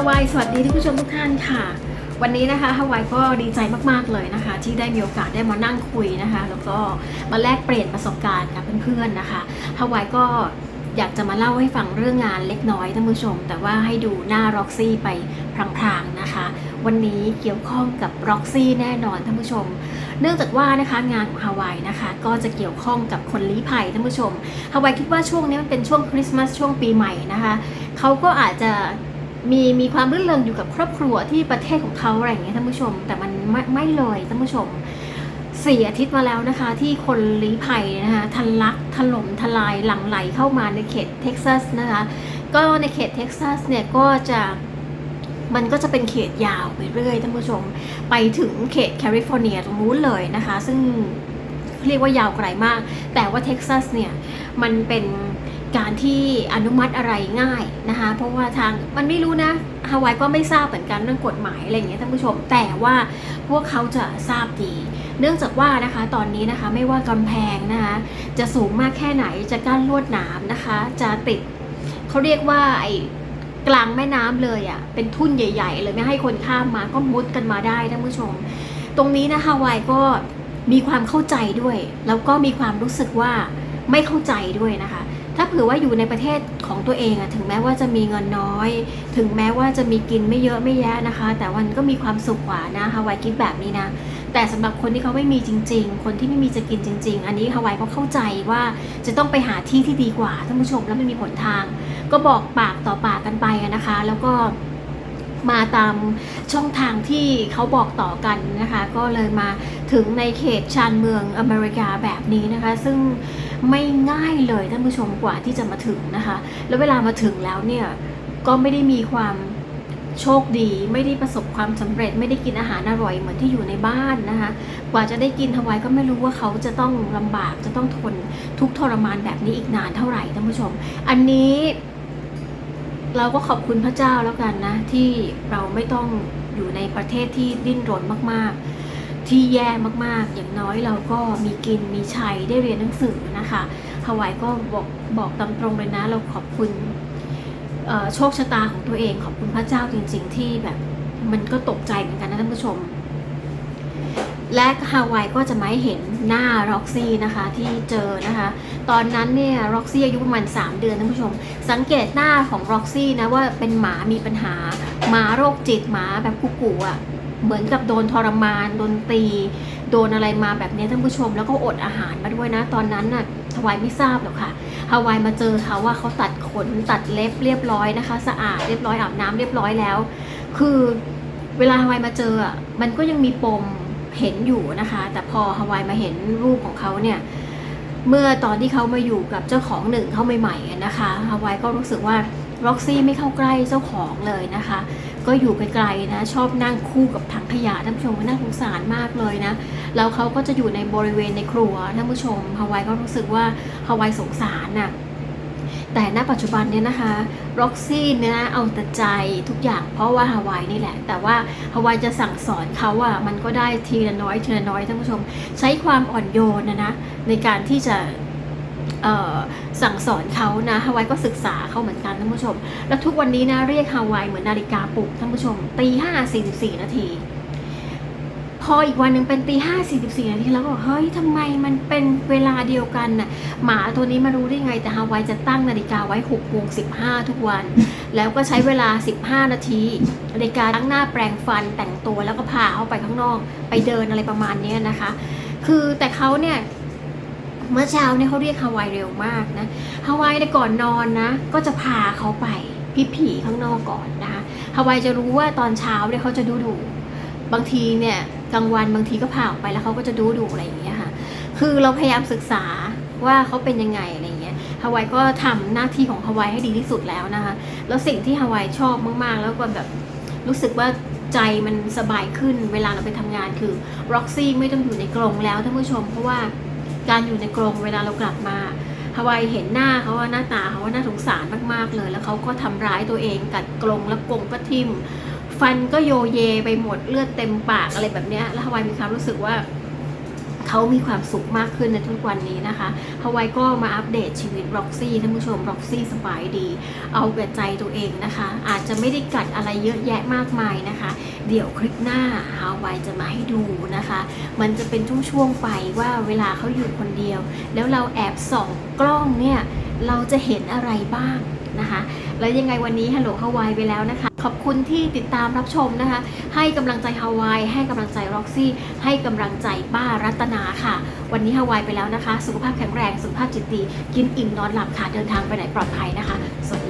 าวายสวัสดีท่านผู้ชมทุกท่านค่ะ วันนี้นะคะฮาวายก็ดีใจมากๆเลยนะคะ ที่ได้มีโอกาสได้มานั่งคุยนะคะ แล้วก็มาแลกเปลี่ยนประสบการณ์กับเพื่อนๆนะคะฮาวายก็อยากจะมาเล่าให้ฟังเรื่องงานเล็กน้อยท่านผู้ชม แต่ว่าให้ดูหน้า Roxy ไปพลางๆนะคะ วันนี้เกี่ยวข้องกับ Roxy แน่นอนท่านผู้ชม เนื่องจากว่านะคะงานของฮาวายนะคะ ก็จะเกี่ยวข้องกับคนลี้ภัยท่านผู้ชมฮาวายคิดว่าช่วงนี้มันเป็นช่วงคริสต์มาสช่วงปีใหม่นะคะเขาก็อาจจะ มีมีความรื่นเริงอยู่กับครอบครัวที่ประเทศของเขาอะไรอย่างเงี้ยท่านผู้ชม แต่มันไม่ไม่เลยท่านผู้ชมสี่อาทิตย์มาแล้วนะคะ ที่คนลี้ภัยนะคะทะลักถล่มทลายหลั่งไหลเข้ามาในเขตเท็กซัสนะคะ ก็ในเขตเท็กซัสเนี่ยก็จะมันก็จะเป็นเขตยาวไปเรื่อยท่านผู้ชม ไปถึงเขตแคลิฟอร์เนียตรงนู้นเลยนะคะ ซึ่งเรียกว่ายาวไกลมาก แต่ว่าเท็กซัสเนี่ย มันเป็น การที่อนุมัติอะไรง่ายนะคะ เพราะว่าทางมันไม่รู้นะฮาวายก็ไม่ทราบเหมือนกันเรื่องกฎหมายอะไรอย่างเงี้ยท่านผู้ชม แต่ว่าพวกเขาจะทราบดี เนื่องจากว่านะคะตอนนี้นะคะไม่ว่ากำแพงนะคะจะสูงมากแค่ไหนจะกั้นลวดหนามนะคะ จะติดเขาเรียกว่าไอ้กลางแม่น้ำเลยอะ่ะเป็นทุ่นใหญ่ ๆ เลยไม่ให้คนข้ามมาก็มุดกันมาได้ท่านผู้ชม ตรงนี้นะฮาวายก็มีความเข้าใจด้วย แล้วก็มีความรู้สึกว่าไม่เข้าใจด้วยนะคะ ถ้าเผื่อว่าอยู่ในประเทศของตัวเองอะถึงแม้ว่าจะมีเงินน้อย ถึงแม้ว่าจะมีกินไม่เยอะไม่แยะนะคะ แต่มันก็มีความสุขกว่านะฮาวายคิดแบบนี้นะ แต่สำหรับคนที่เขาไม่มีจริง ๆ คนที่ไม่มีจะกินจริง ๆ อันนี้ฮาวายก็เข้าใจว่าจะต้องไปหาที่ที่ดีกว่าท่านผู้ชมแล้วไม่มีหนทาง ก็บอกปากต่อปากกันไปนะคะ แล้วก็มาตามช่องทางที่เขาบอกต่อกันนะคะ ก็เลยมาถึงในเขตชานเมืองอเมริกาแบบนี้นะคะ ซึ่ง ไม่ง่ายเลยท่านผู้ชมกว่าที่จะมาถึงนะคะ แล้วเวลามาถึงแล้วเนี่ยก็ไม่ได้มีความโชคดี ไม่ได้ประสบความสำเร็จ ไม่ได้กินอาหารอร่อยเหมือนที่อยู่ในบ้านนะคะ กว่าจะได้กินทวายก็ไม่รู้ว่าเขาจะต้องลำบากจะต้องทนทุกทรมานแบบนี้อีกนานเท่าไหร่ท่านผู้ชม อันนี้เราก็ขอบคุณพระเจ้าแล้วกันนะ ที่เราไม่ต้องอยู่ในประเทศที่ดิ้นรนมากๆ ที่แย่มากๆ อย่างน้อยเราก็มีกินมีใช้ได้เรียนหนังสือนะคะฮาวายก็บอกบอกตามตรงเลยนะ เราขอบคุณโชคชะตาของตัวเองขอบคุณพระเจ้าจริง ๆ ที่แบบมันก็ตกใจเหมือนกันนะท่านผู้ชม และฮาวายก็จะไม่เห็นหน้าร็อกซี่นะคะที่เจอนะคะ ตอนนั้นเนี่ยร็อกซี่อายุประมาณ 3 เดือนท่านผู้ชม สังเกตหน้าของร็อกซี่นะว่าเป็นหมามีปัญหาหมาโรคจิตหมาแบบกุกูอะ เหมือนกับโดนทรมานโดนตี โดนอะไรมาแบบนี้ท่านผู้ชม แล้วก็อดอาหารมาด้วยนะ ตอนนั้นน่ะฮาวายไม่ทราบหรอกค่ะฮาวายมาเจอเขาว่าเขาตัดขนตัดเล็บเรียบร้อยนะคะ สะอาดเรียบร้อยอาบน้ำเรียบร้อยแล้ว คือเวลาฮาวายมาเจออะมันก็ยังมีปมเห็นอยู่นะคะ แต่พอฮาวายมาเห็นรูปของเขาเนี่ยเมื่อตอนที่เขามาอยู่กับเจ้าของหนึ่งเขาใหม่ๆนะคะฮาวายก็รู้สึกว่า ร็อกซี่ไม่เข้าใกล้เจ้าของเลยนะคะ ก็อยู่ไกลๆนะชอบนั่งคู่กับถังขยะท่านผู้ชมน่าสงสารมากเลยนะแล้วเขาก็จะอยู่ในบริเวณในครัวท่านผู้ชมฮาวายก็รู้สึกว่าฮาวายสงสารน่ะแต่ณปัจจุบันเนี่ยนะคะร็อกซี่เนี่ยนะเอาแต่ใจทุกอย่างเพราะว่าฮาวายนี่แหละ แต่ว่าฮาวายจะสั่งสอนเขาอะมันก็ได้ทีละน้อยทีละน้อยท่านผู้ชม ใช้ความอ่อนโยนนะนะในการที่จะ สั่งสอนเขานะฮาวายก็ศึกษาเขาเหมือนกันท่านผู้ชม แล้วทุกวันนี้นะเรียกฮาวายเหมือนนาฬิกาปลุกท่านผู้ชมตีห้าสี่สิบสี่นาที พออีกวันหนึ่งเป็นตีห้าสี่สิบสี่นาทีแล้วก็บอกเฮ้ยทำไมมันเป็นเวลาเดียวกันน่ะหมาตัวนี้มารู้ได้ไงแต่ฮาวายจะตั้งนาฬิกาไว้หกโมงสิบห้าทุกวัน แล้วก็ใช้เวลา15นาทีในการล้งหน้าแปรงฟันแต่งตัวแล้วก็พาเขาไปข้างนอก ไปเดินอะไรประมาณนี้นะคะ คือแต่เขาเนี่ย เมื่อเช้าเนี่ยเขาเรียกฮาวายเร็วมากนะฮาวายในก่อนนอนนะ ก็จะพาเขาไปพิผีข้างนอกก่อนนะคะฮาวายจะรู้ว่าตอนเช้าเนี่ยเขาจะดูดูบางทีเนี่ยกลางวันบางทีก็พาออกไปแล้วเขาก็จะดูดูอะไรอย่างเงี้ยค่ะ คือเราพยายามศึกษาว่าเขาเป็นยังไงอะไรอย่างเงี้ยฮาวายก็ทำหน้าที่ของฮาวายให้ดีที่สุดแล้วนะคะ แล้วสิ่งที่ฮาวายชอบมากๆ แล้วก็แบบรู้สึกว่าใจมันสบายขึ้นเวลาเราไปทำงานคือ Roxy ไม่ต้องอยู่ในกรงแล้วท่านผู้ชมเพราะว่า การอยู่ในกรงเวลาเรากลับมาฮาวายเห็นหน้าเขาว่าหน้าตาเขาว่าน่าสงสารมากๆเลย แล้วเขาก็ทำร้ายตัวเองกัดกรงแล้วกรงก็ทิ่มฟันก็โยเยไปหมดเลือดเต็มปากอะไรแบบเนี้ยแล้วฮาวายมีความรู้สึกว่า เขามีความสุขมากขึ้นในทุกวันนี้นะคะฮาวายก็มาอัปเดตชีวิตร็อกซี่ท่านผู้ชมร็อกซี่สบายดี เอาแต่ใจตัวเองนะคะ อาจจะไม่ได้กัดอะไรเยอะแยะมากมายนะคะ เดี๋ยวคลิปหน้าฮาวายจะมาให้ดูนะคะ มันจะเป็นช่วงๆไปว่าเวลาเขาอยู่คนเดียว แล้วเราแอบส่องกล้องเนี่ยเราจะเห็นอะไรบ้างนะคะ แล้วยังไงวันนี้ฮัลโหลฮาวายไปแล้วนะคะ ขอบคุณที่ติดตามรับชมนะคะ ให้กำลังใจฮาวาย ให้กำลังใจร็อกซี่ ให้กำลังใจป้ารัตนาค่ะ วันนี้ฮาวายไปแล้วนะคะ สุขภาพแข็งแรง สุขภาพจิตดี กินอิ่มนอนหลับค่ะ เดินทางไปไหนปลอดภัยนะคะ สวัสดี